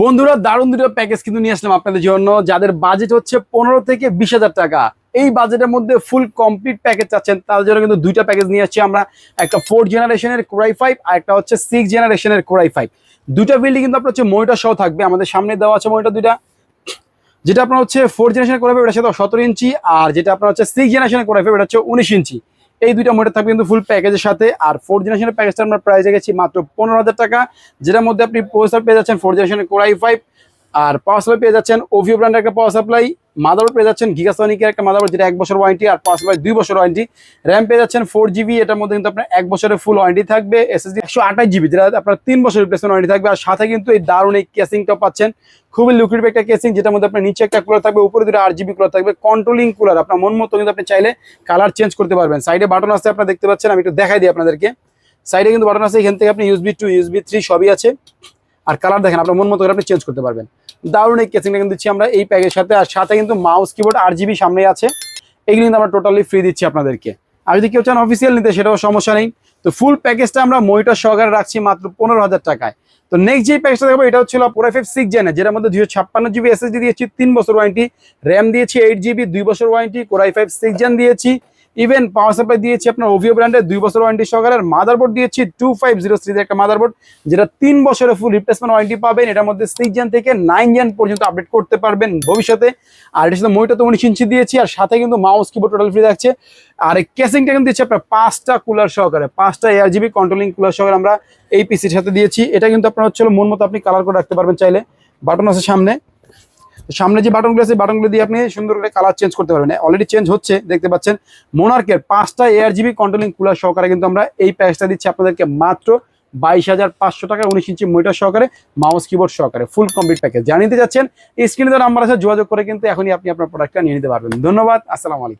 বন্ধুরা, দারুণ দুটো প্যাকেজ কিন্তু নিয়ে আসলাম আপনাদের জন্য, যাদের বাজেট হচ্ছে পনেরো থেকে বিশ হাজার টাকা। এই বাজেটের মধ্যে ফুল কমপ্লিট প্যাকেজ চাচ্ছেন, তাদের জন্য কিন্তু দুইটা প্যাকেজ নিয়ে আসছি আমরা। একটা ফোর জেনারেশনের কোরাই ফাইভ আর একটা হচ্ছে সিক্স জেনারেশনের কোরাই ফাইভ দুইটা বিল্ডিং কিন্তু আপনার হচ্ছে মনিটর সহ থাকবে, আমাদের সামনে দেওয়া আছে মনিটর দুইটা। যেটা আপনার হচ্ছে ফোর জেনারেশনের কোরাই ফাইভ এটা সাথে সতেরো ইঞ্চি আর যেটা আপনার হচ্ছে সিক্স জেনারেশনের কোরাই ফাইভ এটা হচ্ছে উনিশ ইঞ্চি এই দুইটা মোটর থাকবে কিন্তু ফুল প্যাকেজের সাথে। আর ফোর জেনারেশনের প্যাকেজটা আমরা প্রাইস গেছি মাত্র পনেরো হাজার টাকা, যেটার মধ্যে আপনি প্রসেসর পেয়ে যাচ্ছেন ফোর জেনারেশনের কোরাই ফাইভ আর পাওয়ার সাপ্লাই পেয়ে যাচ্ছেন ওভিও ব্র্যান্ডের একটা পাওয়ার সাপ্লাই মাদারবোর্ড পেয়ে যাচ্ছেন গিগাসনিকের একটা মাদারবোর্ড যেটা এক বছর ওয়ারেন্টি আর পাওয়ার সাপ্লাই দুই বছর ওয়ারেন্টি র্যাম পেয়ে যাচ্ছেন ফোর জিবি এটার মধ্যে কিন্তু আপনার এক বছরের ফুল ওয়ারেন্টি থাকবে। এসএসডি একশো আঠাশ জিবি যেটা আপনার তিন বছর রিপ্লেসমেন্ট ওয়ারেন্টি থাকবে। আর সাথে কিন্তু এই দারুণ এই কেসিংটা পাচ্ছেন। খুবই লুক্রেটিভ একটা কেসিং যেটার মধ্যে আপনার নিচে একটা কুলার থাকবে, উপরে দুটো আট জিবি কুলার থাকবে। কন্ট্রোলিং কুলার আপনার মন মতো কিন্তু আপনি চাইলে কালার চেঞ্জ করতে পারবেন। সাইডে বাটন আছে, আপনারা দেখতে পাচ্ছেন, আমি একটু দেখাই দিই আপনাদেরকে। সাইডে কিন্তু বাটন আছে, এখান থেকে আপনি ইউসবি টু ইউসবি থ্রি সবই আছে। আর কালার দেখেন, আপনার মন মতো করে আপনি চেঞ্জ করতে পারবেন। দারুণ এই কেসিংটা কিন্তু দিচ্ছি আমরা এই প্যাকের সাথে, আর সাথে কিন্তু মাউস কিবোর্ড আট জিবি সামনে আছে। এগুলো কিন্তু আমরা টোটালি ফ্রি দিচ্ছি আপনাদেরকে। আর যদি কেউ চান অফিসিয়াল নিতে, সেটাও সমস্যা নেই। তো ফুল প্যাকেজটা আমরা মনিটর সহকারে রাখছি মাত্র পনেরো হাজার টাকায়। তো নেক্সট যে প্যাকেজটা দেখব, এটা হচ্ছিল পুরো ফাইভ সিক্স জেনে যেটার মধ্যে দুশো ছাপ্পান্ন জিবি এসএসডি দিয়েছি, তিন বছর ওয়ারেন্টি র্যাম দিয়েছি এইট জিবি দুই বছর warranty core i five six gen দিয়েছি। ইভেন পাওয়ার সাপ্লাই দিয়েছি আপনার ওভিও ব্র্যান্ডের দুই বছর ওয়ারেন্টি সহকারে। মাদারবোর্ড দিয়েছি টু ফাইভ জিরো সিরিজের একটা মাদারবোর্ড যেটা তিন বছরের ফুল রিপ্লেসমেন্ট ওয়ারেন্টি পাবেন। এটার মধ্যে সিক্স জেন থেকে নাইন জেন পর্যন্ত আপডেট করতে পারবেন ভবিষ্যতে। আর এটার সাথে মইটা তো উনিশ ইঞ্চি দিয়েছি, আর সাথে কিন্তু মাউস কিবোর্ড টোটাল ফ্রি থাকছে। আর এই কিন্তু দিচ্ছে আপনার পাঁচটা কুলার সহকারে, পাঁচটা এয়ার জিবি কন্ট্রোলিং কুলার সহকারে আমরা এই পিসির সাথে দিয়েছি। এটা কিন্তু আপনার হচ্ছে মন মতো আপনি কালার করে রাখতে পারবেন চাইলে। বাটন আছে সামনে। সামনে যে বাটনগুলো আছে বাটনগুলো দিয়ে আপনি সুন্দর করে কালার চেঞ্জ করতে পারবেন। অলরেডি চেঞ্জ হচ্ছে, দেখতে পাচ্ছেন। মোনার্কের পাঁচটা এয়ার জিবি কন্ট্রোলিং কুলার সহকারে কিন্তু আমরা এই প্যাকেজটা দিচ্ছি আপনাদেরকে মাত্র বাইশ হাজার পাঁচশো টাকা উনিশ ইঞ্চি মনিটর সহকারে মাউস কিবোর্ড সহকারে ফুল কমপ্লিট প্যাকেজ জানিয়ে যাচ্ছেন স্ক্রিনে তো নাম্বার আছে, যোগাযোগ করে কিন্তু এখনই আপনি আপনার প্রোডাক্টটা নিয়ে নিতে পারবেন। ধন্যবাদ, আসসালামু আলাইকুম।